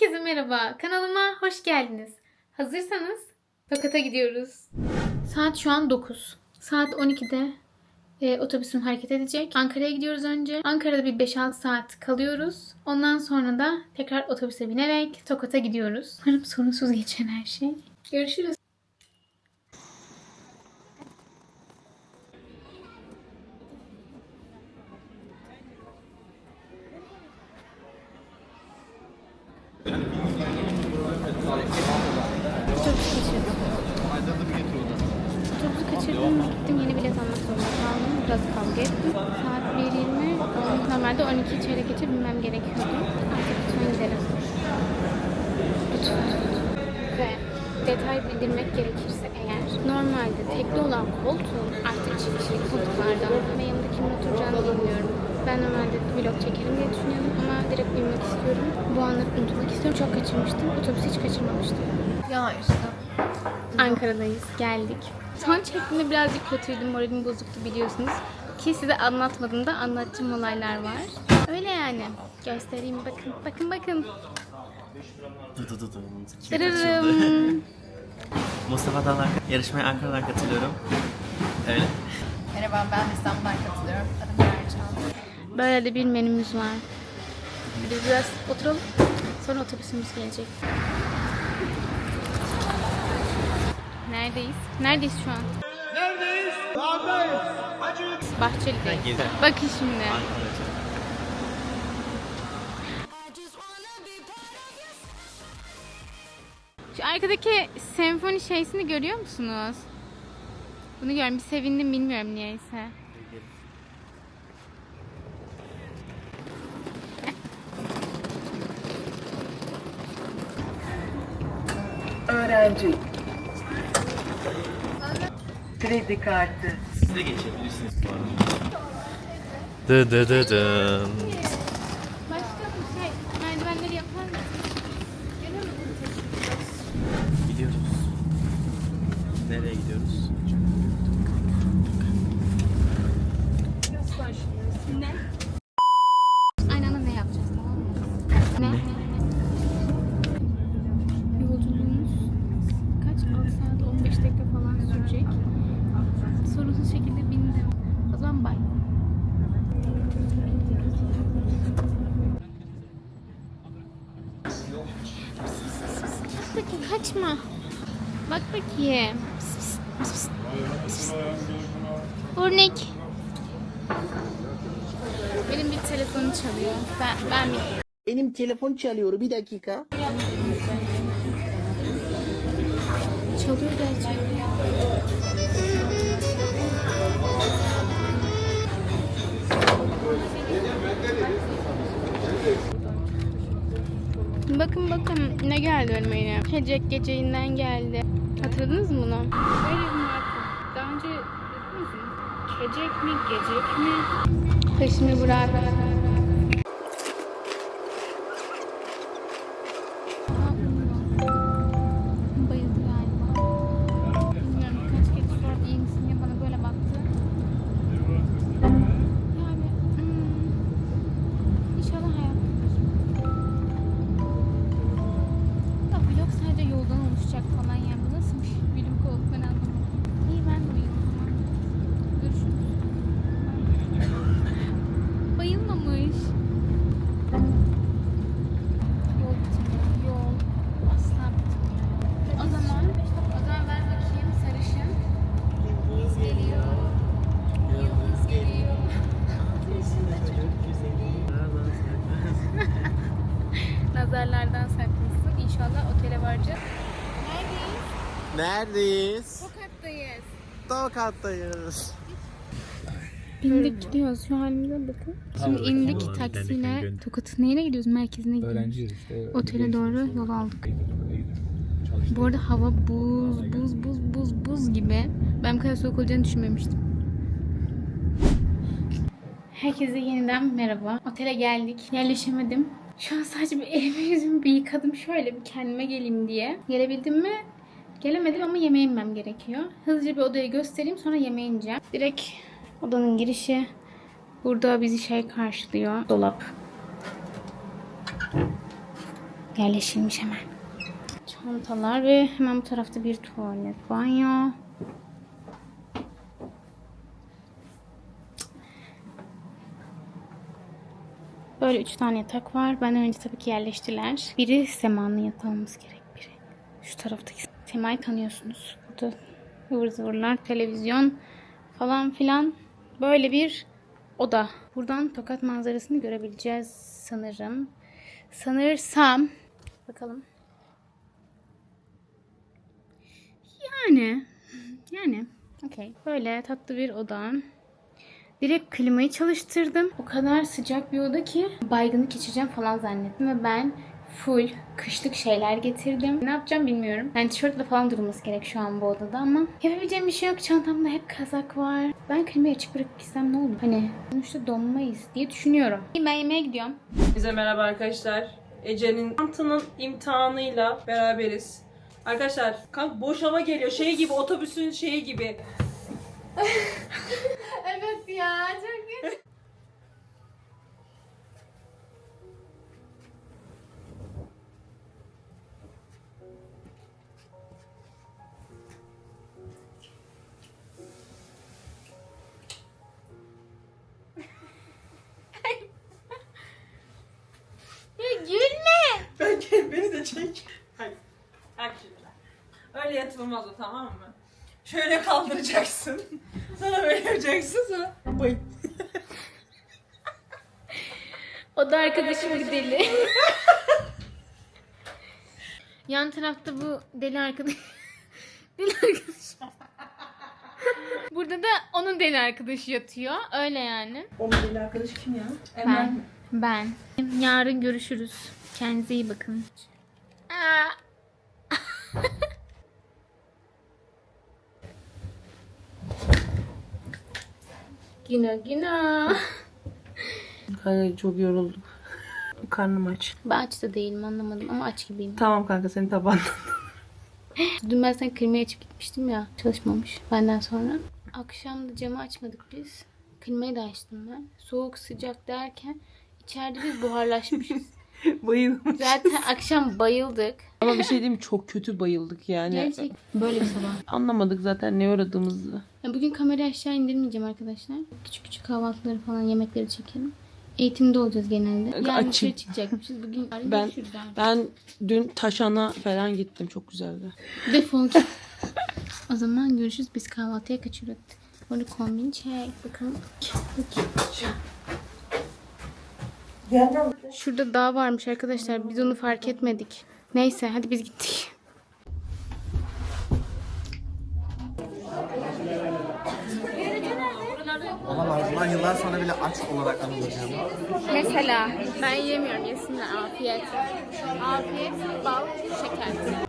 Herkese merhaba. Kanalıma hoş geldiniz. Hazırsanız Tokat'a gidiyoruz. Saat şu an 9. Saat 12'de e, otobüsüm hareket edecek. Ankara'ya gidiyoruz önce. Ankara'da bir 5-6 saat kalıyoruz. Ondan sonra da tekrar otobüse binerek Tokat'a gidiyoruz. Umarım sorunsuz geçer her şey. Görüşürüz. Eğer normalde tekli olan koltuğun artık çift kişilik koltuklardan ve yanımda kimin oturacağını bilmiyorum. Ben normalde vlog çekerim diye düşünüyordum ama direkt bilmek istiyorum. Bu anları unutmak istiyorum. Çok kaçırmıştım. Otobüsü hiç kaçırmamıştım. Ya işte. Ankara'dayız. Geldik. Son çekimde birazcık kötüydüm. Moralim bozuktu biliyorsunuz. Ki size anlatmadığımda anlattığım olaylar var. Öyle yani. Göstereyim bakın. Bakın bakın. Dı dı dı dı. Kim kaçırdı? Dırırım. Mustafa'dan Ank- yarışmaya Ankara'dan katılıyorum. Öyle. Merhaba ben İstanbul'dan katılıyorum. Adım Mercan. Böyle de bir menümüz var. Biz biraz oturalım. Sonra otobüsümüz gelecek. Neredeyiz? Neredeyiz şu an? Neredeyiz? Dağdayız. Bahçeli'deyiz. Bakın şimdi. Ankara'cı. Şu arkadaki senfoni şeysini görüyor musunuz? Bunu görmüş sevindim bilmiyorum niyeyse. Öğrenci. Kredi kartı. Siz de geçebilirsiniz bu arada. Dı dı dı dın. Başka bir şey merdivenleri yapar mısın? Görüyor musun? Gidiyoruz. Nereye gidiyoruz? Aynı anda ne yapacağız tamam mı? Ne? Yolculuğumuz kaç? 6 saat 15 dakika falan sürecek. Sorunsuz şekilde bindim. O zaman bay. Bak bakayım kaçma. Bak bakayım. Pıs pıs, pıs pıs, pıs pıs. Örnek. Benim bir telefonum çalıyor. Ben, ben bir Benim telefon çalıyor bir dakika. Çalıyor gerçekten. Bakın bakın ne geldi önüme yine. Hecek geceğinden geldi. Hatırladınız mı bunu? Marka. Daha önce? Hecek mi, gecek mi? Peşimi bırak. Nazarlardan saklasın. İnşallah otele varacağız. Neredeyiz? Neredeyiz? Tokat'tayız. Tokat'tayız. Bindik gidiyoruz. Şu halimize bakın. Şimdi indik taksiyle Tokat'ın neyine gidiyoruz? Merkezine gidiyoruz. İşte. Otele doğru yol aldık. Bu arada hava buz, buz, buz, buz, buz gibi. Ben bu kadar soğuk olacağını düşünmemiştim. Herkese yeniden merhaba. Otele geldik. Yerleşemedim. Şu an sadece bir elimi yüzümü bir yıkadım. Şöyle bir kendime geleyim diye. Gelebildim mi? Gelemedim ama yemeğe inmem gerekiyor. Hızlıca bir odayı göstereyim sonra yemeğe ineceğim. Direkt odanın girişi. Burada bizi şey karşılıyor. Dolap. yerleşilmiş hemen. Çantalar ve hemen bu tarafta bir tuvalet, banyo. Böyle üç tane yatak var. Ben önce tabii ki yerleştiler. Biri Sema'nın yatağı olması gerek. Biri şu taraftaki. Sema'yı tanıyorsunuz. Burada ıvır zıvırlar, televizyon falan filan. Böyle bir oda. Buradan Tokat manzarasını görebileceğiz sanırım. Sanırsam. Bakalım. Yani. Yani. Okey. Böyle tatlı bir oda. Direkt klimayı çalıştırdım. O kadar sıcak bir oda ki baygınlık geçireceğim falan zannettim ve ben full kışlık şeyler getirdim. Ne yapacağım bilmiyorum. Yani tişörtle falan durması gerek şu an bu odada ama yapabileceğim bir şey yok. Çantamda hep kazak var. Ben klimayı açık bırakıp gitsem ne olur? Hani sonuçta donmayız diye düşünüyorum. Ben yemeğe gidiyorum. Bize merhaba arkadaşlar. Ece'nin Mantının imtihanıyla beraberiz. Arkadaşlar kanka boş hava geliyor. Şey gibi otobüsün şeyi gibi. Evet ya çok Ya gülme. Ben beni de çek. Hayır. Bak şimdi. Öyle yatılmaz o tamam mı? Şöyle kaldıracaksın. Sonra böyle yapacaksın sonra. Bay. O da arkadaşım bir deli. Yan tarafta bu deli arkadaş. deli arkadaş. Burada da onun deli arkadaşı yatıyor. Öyle yani. O deli arkadaş kim ya? Ben. Ben. Yarın görüşürüz. Kendinize iyi bakın. Aa. Gina Gina. Kanka çok yoruldum. Karnım aç. Ben aç da değilim anlamadım ama aç gibiyim. Tamam kanka senin tabandan. Dün ben sen klimayı açıp gitmiştim ya. Çalışmamış benden sonra. Akşam da camı açmadık biz. Klimayı da açtım ben. Soğuk sıcak derken içeride biz buharlaşmışız. Bayıldım. Zaten akşam bayıldık. Ama bir şey diyeyim mi? Çok kötü bayıldık yani. Gerçek. Böyle bir sabah. Anlamadık zaten ne uğradığımızı. Ya bugün kamerayı aşağı indirmeyeceğim arkadaşlar. Küçük küçük kahvaltıları falan yemekleri çekelim. Eğitimde olacağız genelde. Açım. dışarı çıkacakmışız. Bugün yarın Ben görüşürüz abi. ben dün Taşan'a falan gittim. Çok güzeldi. Defol git. O zaman görüşürüz. Biz kahvaltıya kaçırdık. Böyle kombin çek. Bakalım. Şurada dağ varmış arkadaşlar. Biz onu fark etmedik. Neyse hadi biz gittik. Olamaz. Ben yıllar sonra bile aç olarak anılacağım. Mesela ben yemiyorum. Yesinler afiyet. Afiyet, bal, şeker.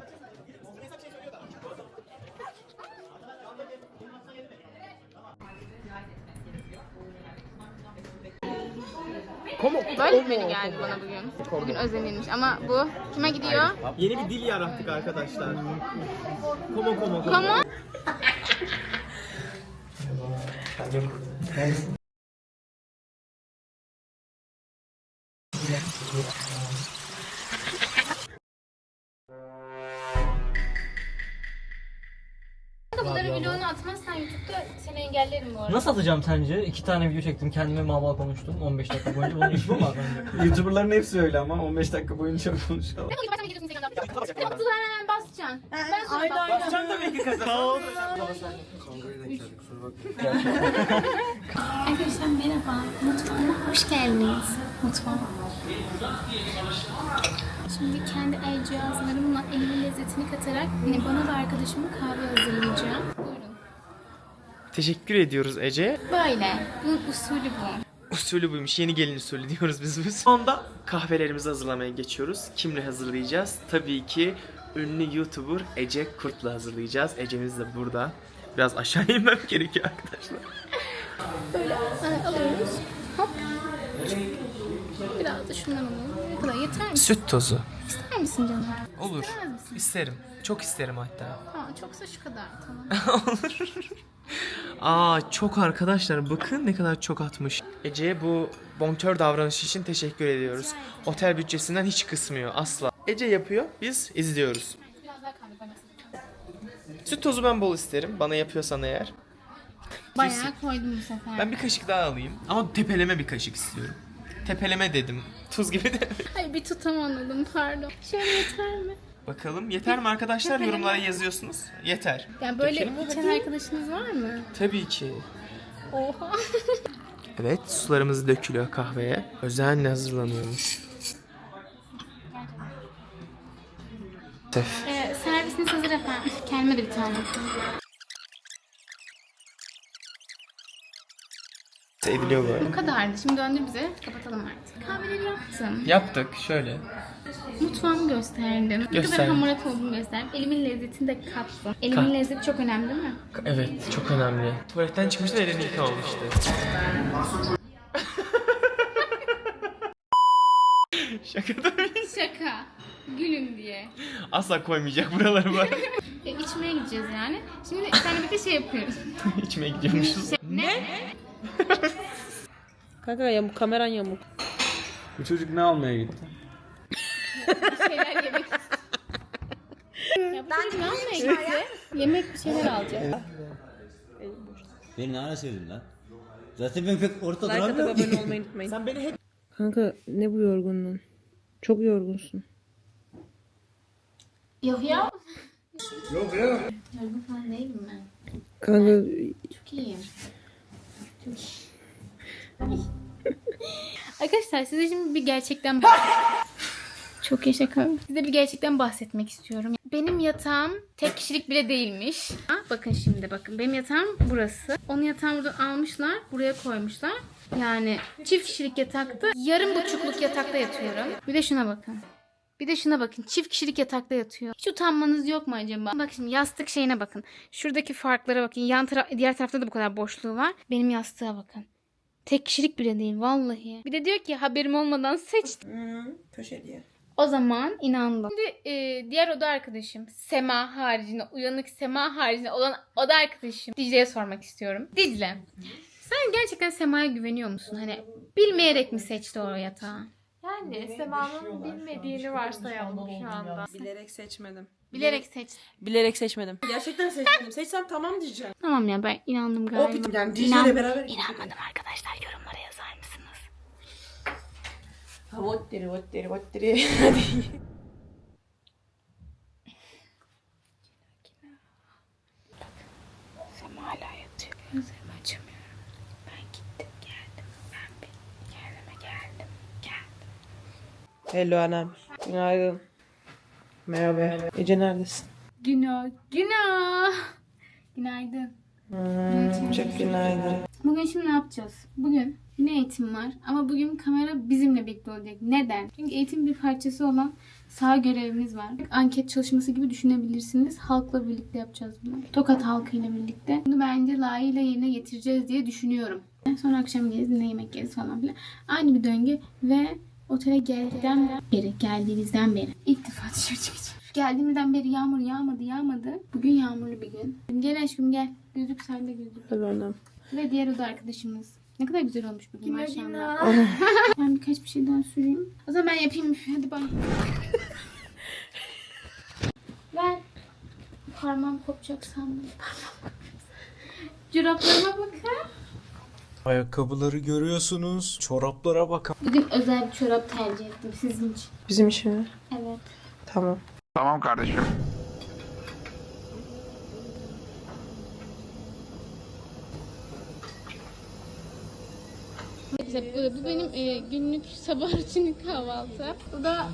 Böyle menü geldi bana bugün. Bugün özenilmiş ama bu kime gidiyor? Yeni bir dil yarattık arkadaşlar. Komo komo komo. Kama. Engellerim bu arada. Nasıl atacağım sence? İki tane video çektim kendime mal konuştum 15 dakika boyunca. Bunun işi bu mu? YouTuber'ların hepsi öyle ama 15 dakika boyunca konuşalım. Bugün başlama gidiyorsun Instagram'da. Ne mutlu hemen basacaksın. Ben sonra bas. Sen tabii ki kazan. Arkadaşlar merhaba. Mutfağıma hoş geldiniz. Mutfağıma. Şimdi kendi el cihazlarımla elimin lezzetini katarak yine bana ve arkadaşıma kahve hazırlayacağım. Teşekkür ediyoruz Ece. Böyle. Bunun usulü bu. Usulü buymuş. Yeni gelin usulü diyoruz biz bu. Sonunda kahvelerimizi hazırlamaya geçiyoruz. Kimle hazırlayacağız? Tabii ki ünlü YouTuber Ece Kurt'la hazırlayacağız. Ece'miz de burada. Biraz aşağı inmem gerekiyor arkadaşlar. Böyle alıyoruz. Hop. Biraz da şundan alalım. Kadar yeter mi? Süt tozu. İster misin canım? Olur. İstemez misin? İsterim. Çok isterim hatta. Tamam çoksa şu kadar tamam. Olur. Aa çok arkadaşlar bakın ne kadar çok atmış. Ece'ye bu bonkör davranışı için teşekkür ediyoruz. Otel bütçesinden hiç kısmıyor asla. Ece yapıyor. Biz izliyoruz. Süt tozu ben bol isterim. Bana yapıyorsan eğer. Bayağı koydum bu sefer. Ben bir kaşık daha alayım. Ama tepeleme bir kaşık istiyorum. Tepeleme dedim. Tuz gibi de. Ay bir tutamadım pardon. Şöyle yeter mi? Bakalım yeter mi arkadaşlar? Tepeleme. Yorumlara yazıyorsunuz. Yeter. Yani böyle Dökelim içen arkadaşınız var mı? Tabii ki. Oha. Evet sularımız dökülüyor kahveye. Özenle hazırlanıyormuş. Tef. Ee, servisiniz hazır efendim. Kendime de bir tane. Ediliyor böyle. Bu kadardı. Şimdi döndür bize. Kapatalım artık. Kahveleri yaptım. Yaptık şöyle. Mutfağımı gösterdim. Ne kadar hamarat olduğumu gösterdim. Elimin lezzetini de kattım. Elimin Kat. lezzeti çok önemli değil mi? Evet çok önemli. Tuvaletten çıkmıştı elini yıkamamıştı. Şaka da değil. Şaka. Gülün diye. Asla koymayacak buraları bak. E, içmeye gideceğiz yani. Şimdi seninle birlikte şey yapıyoruz. İçmeye gidiyormuşuz. ne? Kanka yamuk kameran yamuk. Bu çocuk ne almaya gitti? Bir şeyler yemek istiyor. Ya bu çocuk ne almaya gitti? Yemek bir şeyler alacak. Beni ne ara sevdin lan? Zaten ben pek ortada Like duramıyorum. abone olmayı unutmayın. Sen beni hep... Kanka ne bu yorgunluğun? Çok yorgunsun. Yok ya. Yok ya. Yorgun falan değilim ben. Kanka Çok iyiyim. Çok iyi. Arkadaşlar size şimdi bir gerçekten Çok yaşa. Size bir gerçekten bahsetmek istiyorum. Benim yatağım tek kişilik bile değilmiş. Ha, bakın şimdi bakın. Benim yatağım burası. Onun yatağını buradan almışlar. Buraya koymuşlar. Yani çift kişilik yatakta yarım buçukluk yatakta yatıyorum. Bir de şuna bakın. Bir de şuna bakın. Çift kişilik yatakta yatıyor. Hiç utanmanız yok mu acaba? Bak şimdi yastık şeyine bakın. Şuradaki farklara bakın. Yan taraf, diğer tarafta da bu kadar boşluğu var. Benim yastığa bakın. Tek kişilik bile değil vallahi. Bir de diyor ki haberim olmadan seçtim. köşe diye. O zaman inandım. Şimdi e, diğer oda arkadaşım Sema haricinde, uyanık Sema haricinde olan oda arkadaşım Dicle'ye sormak istiyorum. Dicle, sen gerçekten Sema'ya güveniyor musun? Hani bilmeyerek mi seçti o yatağı? Yani Sema'nın bilmediğini varsayalım şu anda. Bilerek seçmedim. Bilerek seçti. Bilerek seçmedim. Gerçekten seçmedim. Seçsem tamam diyeceğim. Tamam ya ben inandım O galiba. bir yani İnan- DJ'le beraber. İnanmadım arkadaşlar yorumlara yazar mısınız? Ha vot deri vot deri vot deri. Hadi. Sema hala yatıyor. Gözlerimi açamıyorum. Ben gittim geldim. Ben bir kendime geldim. Geldim. Hello anam. Günaydın. Merhaba. Ece neredesin? Günah. Günah. Günaydın. Hmm, çok günaydın. Bugün şimdi ne yapacağız? Bugün yine eğitim var ama bugün kamera bizimle birlikte olacak. Neden? Çünkü eğitim bir parçası olan sağ görevimiz var. Anket çalışması gibi düşünebilirsiniz. Halkla birlikte yapacağız bunu. Tokat halkıyla birlikte. Bunu bence layığıyla yerine getireceğiz diye düşünüyorum. Sonra akşam geliriz yine yemek yeriz falan filan. Aynı bir döngü ve otele geldikten beri, geldiğinizden beri ilk defa dışarı çıkacağım. Geldiğimizden beri yağmur yağmadı yağmadı. Bugün yağmurlu bir gün. Gel aşkım gel. Gözlük sende gözlük. Tabii anam. Ve diğer oda arkadaşımız. Ne kadar güzel olmuş bugün maşallah. ben birkaç bir şey daha süreyim. O zaman ben yapayım. Hadi bay. ben parmağım kopacak sandım. Çoraplarıma bakın. Ayakkabıları görüyorsunuz. Çoraplara bakın. Bugün özel bir çorap tercih ettim sizin için. Bizim işi mi? Evet. Tamam. Tamam kardeşim. İşte bu, bu benim e, günlük sabah rutini kahvaltı. Bu da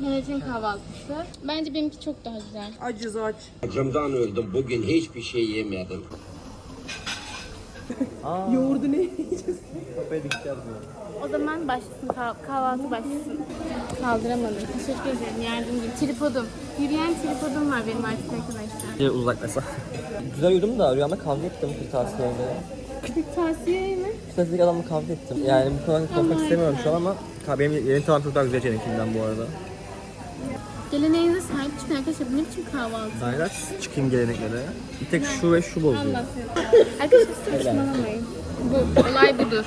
Mehmet'in kahvaltısı. Bence benimki çok daha güzel. Acız aç. Acımdan öldüm. Bugün hiçbir şey yemedim. Yoğurdu ne yiyeceğiz? O zaman başlasın kah- kahvaltı başlasın. Kaldıramadım. Teşekkür ederim yardımcım. Tripodum. Yürüyen tripodum var benim artık arkadaşlar. Bir uzak mesafe. Güzel uyudum da rüyamda kavga ettim kırtasiyeyle. Tavsiye mi? Kırtasiyedeki adamla kavga ettim. Yani bu konuda konuşmak istemiyorum şu an ama benim yeni tavan çok daha güzel seninkinden bu arada. Geleneğinize sahip çıkın arkadaşlar. Bu ne biçim kahvaltı? Biraz çıkayım geleneklere. Bir tek şu ve şu bozuyor. Arkadaşlar saçmalamayın. Bu, olay budur.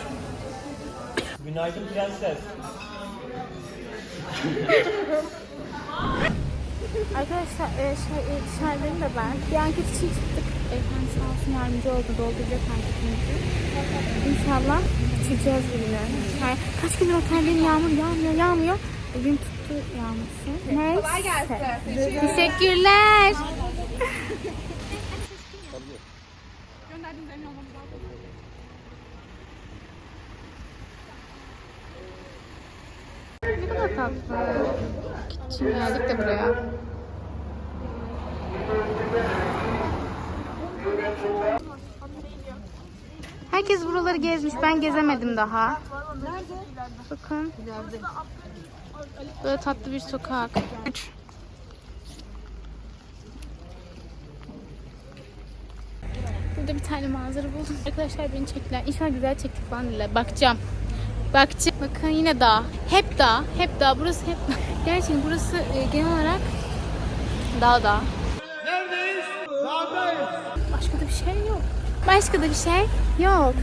Günaydın prenses. Arkadaşlar e, şey, e, dışarıdayım da ben. Bir anket için çıktık. Efendim sağ olsun yardımcı oldu. Dolduracak anketimizi. İnşallah bitireceğiz bilmiyorum. Yani kaç gündür oteldeyim yağmur yağmıyor yağmıyor. Bugün tuttu. Neyse. Kolay gelsin. Teşekkürler. Ne kadar tatlı. Şimdi geldik de buraya. Herkes buraları gezmiş. Ben gezemedim daha. Bakın. Böyle tatlı bir sokak. Burada bir tane manzara buldum. Arkadaşlar beni çektiler. İnşallah güzel çektik falan dediler. Bakacağım. Bakacağım. Bakın yine dağ. Hep dağ. Hep dağ. Burası hep. Gerçekten burası e, genel olarak dağ dağ. Neredeyiz? Dağdayız. Başka da bir şey yok. Başka da bir şey yok.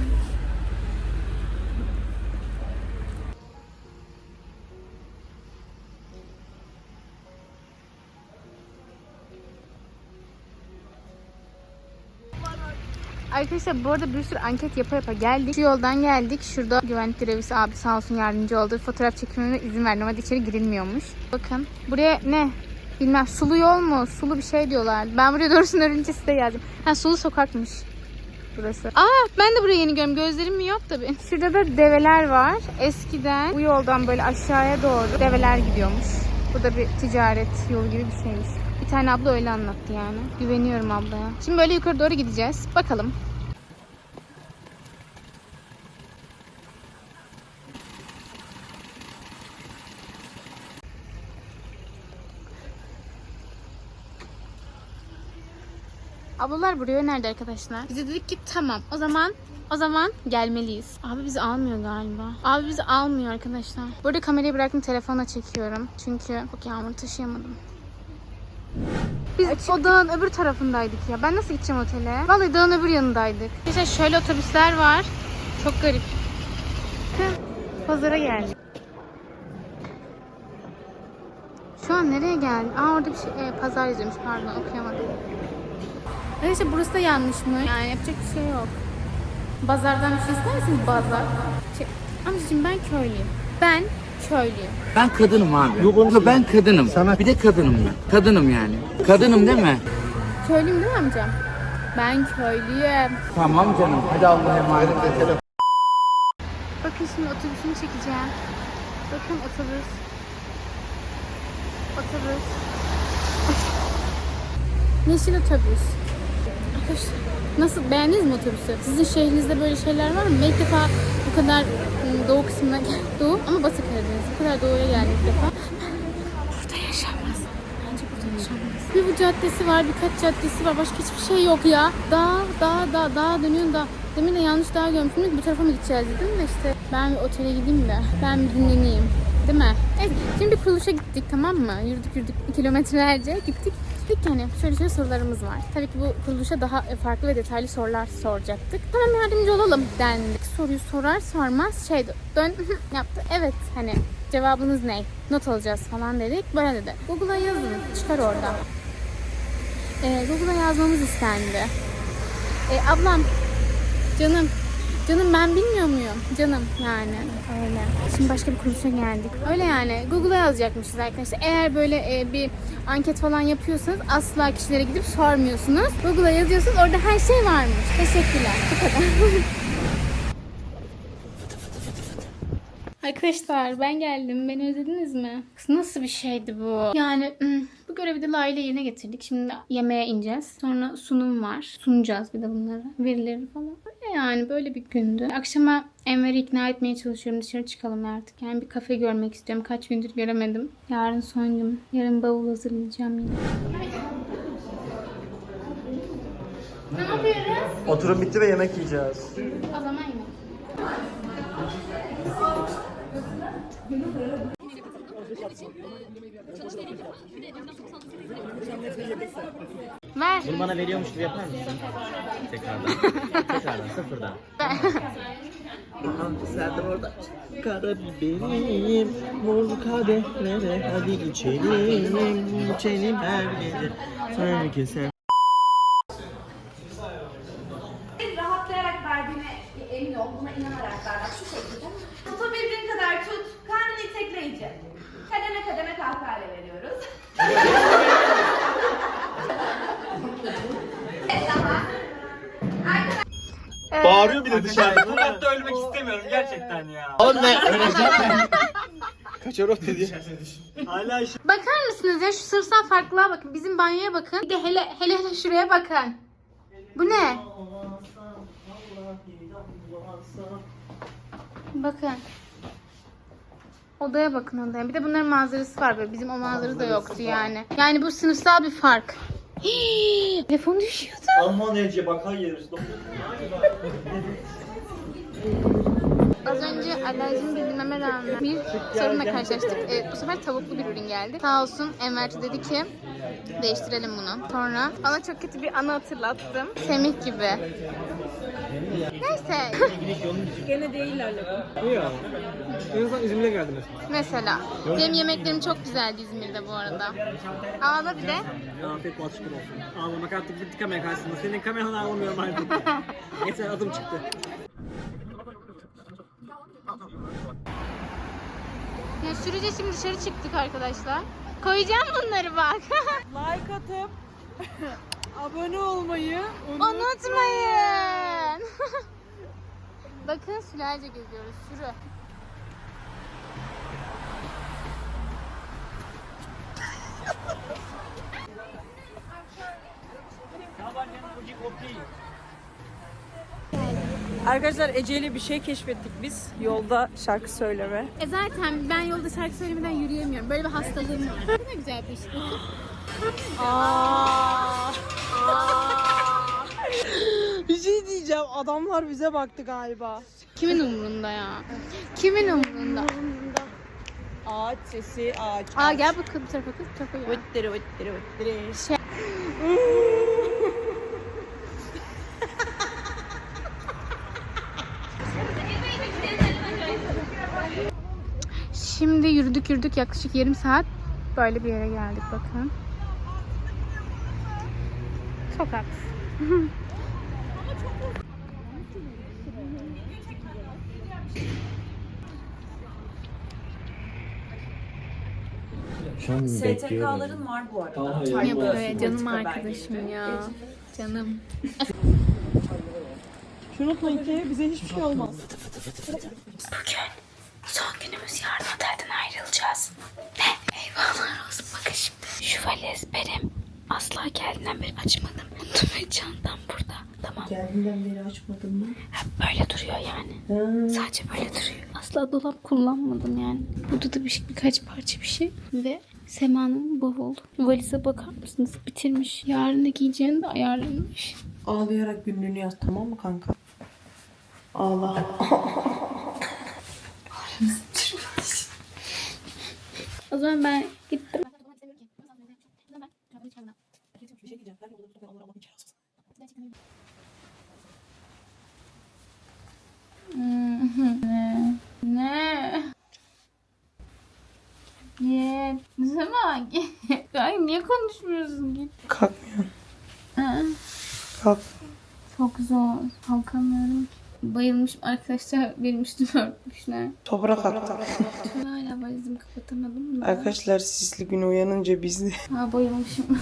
Arkadaşlar bu arada bir sürü anket yapa yapa geldik. Şu yoldan geldik. Şurada güvenlik görevlisi abi sağ olsun yardımcı oldu. Fotoğraf çekimine izin verdi. Normalde içeri girilmiyormuş. Bakın buraya ne? Bilmem sulu yol mu? Sulu bir şey diyorlar. Ben buraya doğrusunu öğrenince size yazdım. Ha sulu sokakmış burası. Aa ben de burayı yeni görüyorum. Gözlerim mi yok tabii. Şurada da develer var. Eskiden bu yoldan böyle aşağıya doğru develer gidiyormuş. Bu da bir ticaret yolu gibi bir şeymiş. Bir tane abla öyle anlattı yani. Güveniyorum ablaya. Şimdi böyle yukarı doğru gideceğiz. Bakalım. Ablalar buraya önerdi arkadaşlar. Biz de dedik ki tamam o zaman o zaman gelmeliyiz. Abi bizi almıyor galiba. Abi bizi almıyor arkadaşlar. Burada kamerayı bıraktım telefonla çekiyorum. Çünkü çok yağmur taşıyamadım. Biz o dağın öbür tarafındaydık ya. Ben nasıl gideceğim otele? Vallahi dağın öbür yanındaydık. İşte şöyle otobüsler var. Çok garip. Pazara geldik. Şu an nereye geldik? Aa orada bir şey, e, pazar yazıyormuş pardon okuyamadım. Neyse burası da yanlışmış. Yani yapacak bir şey yok. Bazardan bir şey ister misiniz? Bazar. Şey, amcacığım ben köylüyüm. Ben köylüyüm. Ben kadınım abi. Yok ben kadınım. Bir de kadınım ben. Kadınım yani. Kadınım değil mi? Köylüyüm değil mi amcam? Ben köylüyüm. Tamam canım. Hadi Allah'a emanet ol. Bakın şimdi otobüsümü çekeceğim. Bakın otobüs. Otobüs. Yeşil otobüs. Arkadaşlar nasıl beğendiniz mi otobüsü? Sizin şehrinizde böyle şeyler var mı? Ben ilk defa bu kadar doğu kısmına gel- doğu ama Batı Karadeniz. Bu kadar doğuya geldim ilk defa. Burada yaşanmaz. Bence burada yaşanmaz. Bir bu caddesi var, birkaç caddesi var. Başka hiçbir şey yok ya. Dağ, dağ, dağ, dağ dönüyorsun da. Demin de yanlış dağ görmüştüm. Bu tarafa mı gideceğiz dedim de işte. Ben bir otele gideyim de. Ben bir dinleneyim. Değil mi? Evet. Şimdi bir kuruluşa gittik tamam mı? Yürüdük yürüdük kilometrelerce gittik. Dedik ki hani şöyle şöyle sorularımız var. Tabii ki bu kuruluşa daha farklı ve detaylı sorular soracaktık. Tamam yardımcı olalım dendik. Soruyu sorar sormaz şey dön yaptı. Evet hani cevabınız ne? Not alacağız falan dedik. Böyle dedi. Google'a yazın. Çıkar orada. Ee, Google'a yazmamız istendi. Ee, ablam Canım. Canım ben bilmiyor muyum? Canım yani öyle. Şimdi başka bir kuruluşa geldik. Öyle yani Google'a yazacakmışız arkadaşlar. Eğer böyle e, bir anket falan yapıyorsanız asla kişilere gidip sormuyorsunuz. Google'a yazıyorsunuz orada her şey varmış. Teşekkürler. Bu kadar. Arkadaşlar ben geldim. Beni özlediniz mi? Nasıl bir şeydi bu? Yani bu görevi de layığıyla yerine getirdik. Şimdi yemeğe ineceğiz. Sonra sunum var. Sunacağız bir de bunları. Verileri falan. Yani böyle bir gündü. Akşama Enver'i ikna etmeye çalışıyorum. Dışarı çıkalım artık. Yani bir kafe görmek istiyorum. Kaç gündür göremedim. Yarın son gün. Yarın bavul hazırlayacağım yine. Ne yapıyoruz? Oturum bitti ve yemek yiyeceğiz. O zaman yemek. Ver. Bunu bana veriyormuş gibi yapar mısın? Tekrardan. Tekrardan sıfırdan. Sen de orada. Karabiberim, mor kadehlere hadi içelim, içelim her gece. Herkese. Bağırıyor bir de dışarıda. Hatta ölmek istemiyorum gerçekten ya. Oğlum ne? Kaçar o dedi. Hala iş. Bakar mısınız ya şu sınıfsal farklılığa bakın. Bizim banyoya bakın. Bir de hele hele, hele şuraya bakın. Bu ne? Bakın. Odaya bakın odaya. Bir de bunların manzarası var böyle. Bizim o manzarası da yoktu yani. Yani bu sınıfsal bir fark. Telefon düşüyordu. Alman Ece bakar yeriz. Az önce alerjimi bildirmeme rağmen bir sorunla karşılaştık. Ee, bu sefer tavuklu bir ürün geldi. Sağ olsun Enver dedi ki değiştirelim bunu. Sonra bana çok kötü bir anı hatırlattım. Semih gibi. Neyse. Gene de ilerledim. Bu ya. En azından İzmir'e geldim mesela. Mesela. Benim yemeklerim çok güzeldi İzmir'de bu arada. Ağla bir de. Afiyet bal şükür olsun. Ağlamak artık bitti kamera karşısında. Senin kameranı ağlamıyorum artık. Yeter adım çıktı. Ya sürece şimdi dışarı çıktık arkadaşlar. Koyacağım bunları bak. Like atıp abone olmayı Unutmayın. Bakın sülalece geziyoruz. Sürü. Arkadaşlar Ece'yle bir şey keşfettik biz. Yolda şarkı söyleme. E zaten ben yolda şarkı söylemeden yürüyemiyorum. Böyle bir hastalığım var. Ne güzel bir iş. Bir şey diyeceğim. Adamlar bize baktı galiba. Kimin umurunda ya? Kimin umurunda? Ağaç sesi ağaç. Aa gel bakalım bu tarafa kız. Bu tarafa gel. Vıttırı vıttırı vıttırı. Şey- Yürüdük yaklaşık yarım saat böyle bir yere geldik bakın. Sokak. STK'ların var bu arada. Yapıyor ya? Canım arkadaşım ya. Canım. Şunu unutmayın ki bize hiçbir şey olmaz. Bugün son günümüz yarın otelden ayrılacağız. Ne? Eyvahlar olsun bakın şimdi. Şu valiz benim. Asla geldiğinden beri açmadım. Unuttum ve çantam burada. Tamam. Geldiğinden beri açmadın mı? Hep böyle duruyor yani. Sadece böyle duruyor. Asla dolap kullanmadım yani. Burada da bir, birkaç parça bir şey. Ve Sema'nın bavul. Valize bakar mısınız? Bitirmiş. Yarın da giyeceğini de ayarlamış. Ağlayarak günlüğünü yaz tamam mı kanka? Ağla. O zaman ben gittim. Ne? Ne? Git. Ne zaman git? Ay niye konuşmuyorsun git. Kalkmıyorum. Kalk. Çok zor. Kalkamıyorum. Bayılmışım arkadaşlar benim üstüme örtmüşler. Toprak attı. Valizimi kapatamadım da. Arkadaşlar sisli gün uyanınca biz de Ha bayılmışım.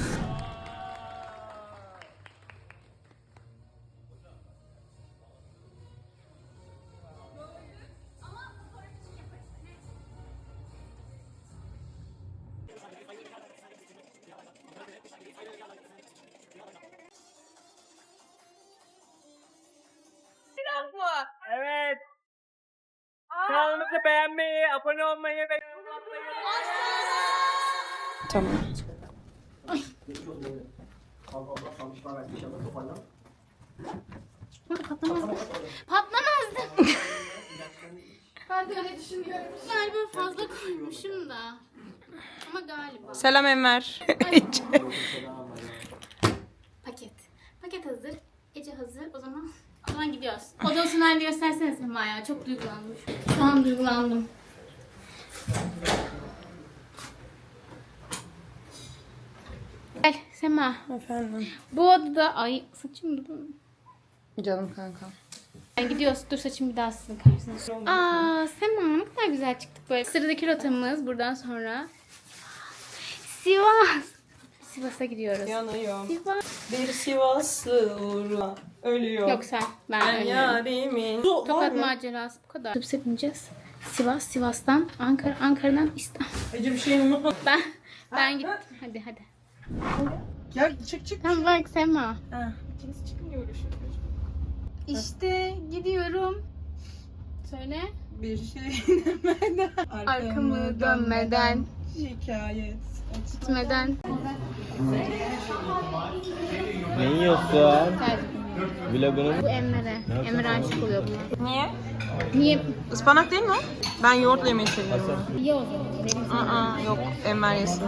Tamam. Patlamazdı. Patlamazdı. ben de öyle düşünüyorum. Galiba fazla koymuşum da. Ama galiba. Selam Enver. Paket. Paket hazır. Ece hazır. O zaman o zaman gidiyoruz. Odasını halde göstersene Sema ya. Çok duygulandım. Şu an duygulandım. Gel Sema. Efendim. Bu odada ay saçım mı? Canım kanka. Yani gidiyoruz. Dur saçım bir daha sizin karşınızda. Aa Sema ne kadar güzel çıktık böyle. Sıradaki rotamız buradan sonra Sivas. Sivas'a gidiyoruz. Yanıyor. Sivas. Bir Sivaslı uğruna ölüyor. Yok sen. Ben Ben ölüyorum. yarimin. Su var Tokat macerası bu kadar. Otobüse bineceğiz. Sivas, Sivas'tan Ankara, Ankara'dan İstanbul. Ece bir şeyini unutma. Ben ben gittim. Hadi hadi. Gel çık çık. Tamam bak Sema. Ha. İkiniz çıkın görüşürüz. İşte gidiyorum. Söyle. Bir şey demeden. Arkamı dönmeden. Hikayet. Gitmeden. Ne yiyorsun? Gel. Vlogunu Bu Emre. Emre aşık oluyor buna. Niye? Niye? Ispanak değil mi? Ben yoğurtla yemeyi seviyorum. Sana. Aa, yok Enver yesin.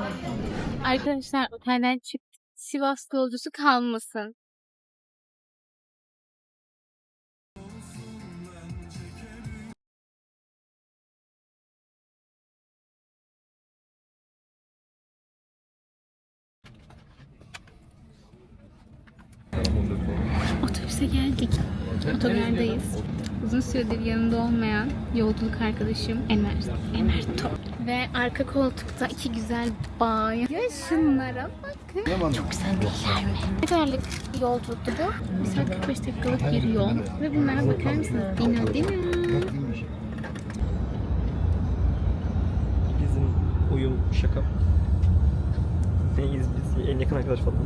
Arkadaşlar otelden çıktık. Sivas yolcusu kalmasın. Otobüse geldik. Otogardayız. Uzun süredir yanında olmayan yolculuk arkadaşım Emer. Emer Top. Ve arka koltukta iki güzel bay. Ya şunlara bakın. Çok güzel değiller mi? Ne kadarlık yolculuktu bu? Bir saat 45 dakikalık bir yol. Ve bunlara bakar mısınız? Dino dino. Bizim uyum şaka. Neyiz biz? En yakın arkadaş falan.